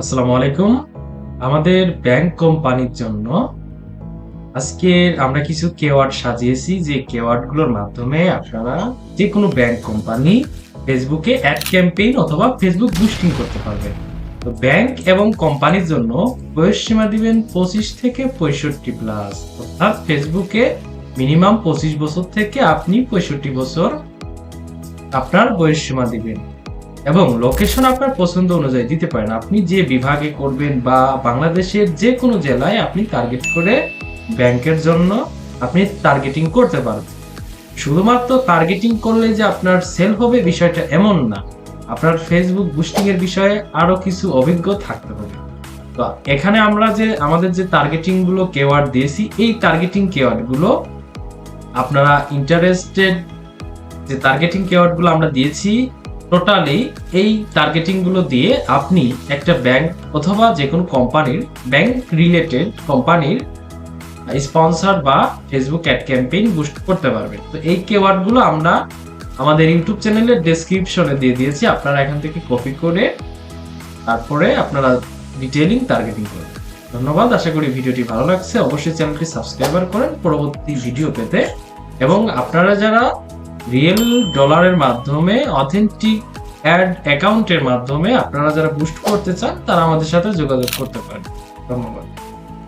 আসসালামু আলাইকুম। আমাদের ব্যাংক কোম্পানির জন্য আজকে আমরা কিছু কেওয়ার্ড সাজিয়েছি যে কেওয়ার্ডগুলোর মাধ্যমে আপনারা যে কোনো ব্যাংক কোম্পানি ফেসবুকে অ্যাড ক্যাম্পেইন অথবা ফেসবুক বুস্টিং করতে পারবেন। তো ব্যাংক এবং কোম্পানির জন্য বয়স সীমা দিবেন পঁচিশ থেকে পঁয়ষট্টি প্লাস অর্থাৎ ফেসবুকে মিনিমাম পঁচিশ বছর থেকে আপনি পঁয়ষট্টি বছর আপনার বয়স সীমা দিবেন। এবং লোকেশন আপনার পছন্দ অনুযায়ী দিতে পারেন। আপনি যে বিভাগে করবেন বা বাংলাদেশের যে কোনো জেলায় আপনি টার্গেট করে ব্যাংকের জন্য আপনি টার্গেটিং করতে পারবেন। শুধুমাত্র টার্গেটিং করলে যে আপনার সেল হবে বিষয়টা এমন না। আপনার ফেসবুক বুস্টিং এর বিষয়ে আরও কিছু অভিজ্ঞ থাকতে হবে। তো এখানে আমরা যে, আমাদের যে টার্গেটিংগুলো কেওয়ার্ড দিয়েছি, এই টার্গেটিং কেওয়ার্ডগুলো আপনারা ইন্টারেস্টেড যে টার্গেটিং কেওয়ার্ডগুলো আমরা দিয়েছি টোটালি এই টার্গেটিংগুলো দিয়ে আপনি একটা ব্যাংক অথবা যে কোনো কোম্পানির ব্যাংক রিলেটেড কোম্পানির স্পন্সর বা ফেসবুক অ্যাড ক্যাম্পেইন বুস্ট করতে পারবেন। তো এই কেওয়ার্ডগুলো আমরা আমাদের ইউটিউব চ্যানেলের ডেসক্রিপশনে দিয়ে দিয়েছি। আপনারা এখান থেকে কপি করে তারপরে আপনারা ডিটেইলিং টার্গেটিং করবেন ধন্যবাদ। আশা করি ভিডিওটি ভালো লাগছে। অবশ্যই চ্যানেলটি সাবস্ক্রাইবার করেন। পরবর্তী ভিডিও পেতে। এবং আপনারা যারা রিয়েল ডলারের মাধ্যমে অথেন্টিক অ্যাড অ্যাকাউন্টের মাধ্যমে আপনারা যারা বুস্ট করতে চান, তারা আমাদের সাথে যোগাযোগ করতে পারেন। ধন্যবাদ।